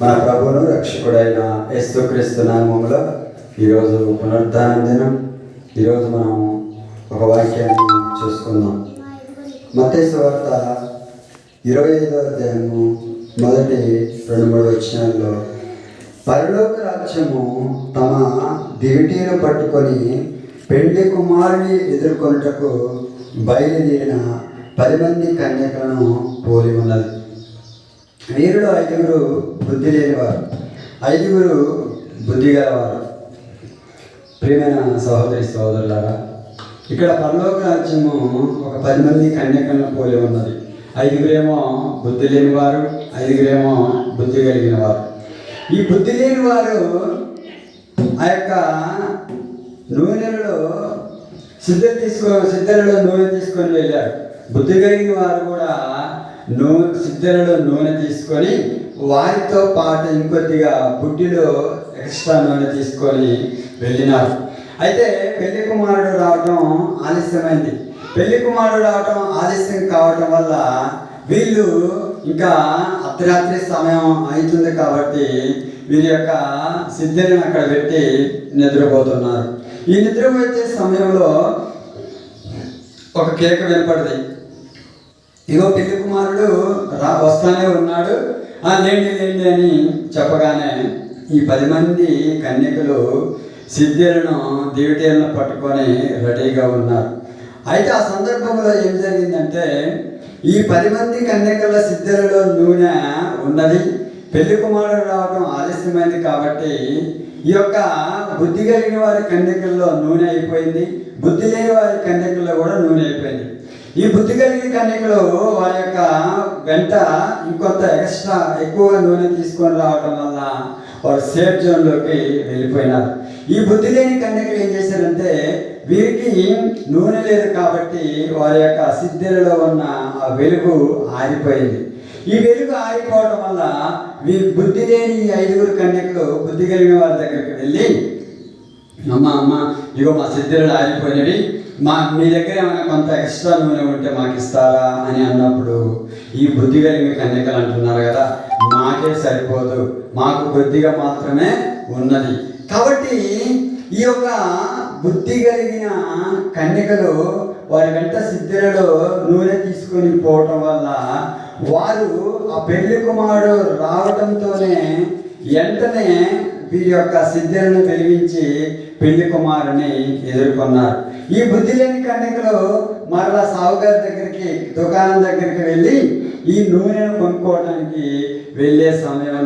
మన ప్రభువును రక్షకుడైన యేసుక్రీస్తు నామములో ఈరోజు పునరుద్ధానం దినం. ఈరోజు మనం ఒక వాక్యాన్ని చూసుకుందాం. మత్తయి వార్త ఇరవై ఐదో అధ్యాయము మొదటి రెండు మూడు వచ్చినాల్లో పరలోక రాజ్యము తమ దివిటీలు పట్టుకొని పెళ్ళి కుమారుని ఎదుర్కొనుటకు బయలుదేరిన పది మంది కన్యకలను పోలి ఉన్నది. వీరిలో ఐదుగురు బుద్ధి లేనివారు ఐదుగురు బుద్ధి గలవారు ప్రియమైన సహోదరి సహోదరులారా ఇక్కడ పరలోక రాజ్యము ఒక పది మంది కన్యకలను పోలి ఉన్నది. ఐదుగురేమో బుద్ధి లేనివారు ఐదుగురేమో బుద్ధి కలిగిన వారు ఈ బుద్ధి లేని వారు ఆ యొక్క నూనెలలో సిద్ధ తీసుకో సిద్ధలలో నూనె తీసుకొని వెళ్ళారు. బుద్ధి కలిగిన వారు కూడా నూ సిద్ధలలో నూనె తీసుకొని వారితో పాటు ఇంకొద్దిగా బుడ్డిలో ఎక్స్ట్రా నూనె తీసుకొని వెళ్ళినారు. అయితే పెళ్ళి కుమారుడు రావటం ఆలస్యమైంది. పెళ్ళి కుమారుడు రావటం ఆలస్యం కావటం వల్ల వీళ్ళు ఇంకా అర్ధరాత్రి సమయం అవుతుంది కాబట్టి వీరి యొక్క సిద్ధిని అక్కడ పెట్టి నిద్రపోతున్నారు. ఈ నిద్రపోయే సమయంలో ఒక కేక వినపడింది. ఇగో పెళ్ళి కుమారుడు రా వస్తానే ఉన్నాడు. ఆ లేండి లేండి అని చెప్పగానే ఈ పది మంది కన్యకులు సిద్ధులను దేవిటీలను పట్టుకొని రెడీగా ఉన్నారు. అయితే ఆ సందర్భంలో ఏం జరిగిందంటే ఈ పది మంది కన్యకల సిద్ధులలో నూనె ఉన్నది. పెళ్ళి కుమారుడు రావడం ఆలస్యమైంది కాబట్టి ఈ యొక్క బుద్ధి కలిగిన వారి కన్యకల్లో నూనె అయిపోయింది. బుద్ధి లేని వారి కన్యకల్లో కూడా నూనె ఈ బుద్ధి కలిగిన కన్యకలు వారి యొక్క వెంట ఇంకొంత ఎక్స్ట్రా ఎక్కువగా నూనె తీసుకొని రావడం వల్ల వారు సేఫ్ జోన్లోకి వెళ్ళిపోయినారు. ఈ బుద్ధి లేని కన్యకలు ఏం చేశారంటే వీరికి నూనె లేదు కాబట్టి వారి యొక్క సిద్ధులలో ఉన్న ఆ వెలుగు ఆరిపోయింది. ఈ వెలుగు ఆరిపోవడం వల్ల వీరి బుద్ధి లేని ఈ ఐదుగురు కన్యకలు బుద్ధి కలిగిన వారి దగ్గరికి వెళ్ళి అమ్మ అమ్మ ఇగో మా సిద్ధులు ఆగిపోయినవి. మా మీ దగ్గర ఏమైనా కొంత ఎక్స్ట్రా నూనె ఉంటే మాకు ఇస్తారా అని అన్నప్పుడు ఈ బుద్ధి కలిగిన కన్యకలు అంటున్నారు కదా మాకే సరిపోదు. మాకు కొద్దిగా మాత్రమే ఉన్నది. కాబట్టి ఈ యొక్క బుద్ధి కలిగిన కన్యకలు వారి వెంట సిద్ధులలో నూనె తీసుకొని పోవటం వల్ల వారు ఆ పెళ్ళి కుమారుడు రావటంతోనే వెంటనే వీరి యొక్క సిద్ధులను వెలిగించి పెళ్ళి కుమారుని ఎదుర్కొన్నారు. ఈ బుద్ధి లేని కన్యకలు మరలా సావుగారి దగ్గరికి దుకాణం దగ్గరికి వెళ్ళి ఈ నూనెను కొనుక్కోవడానికి వెళ్ళే సమయం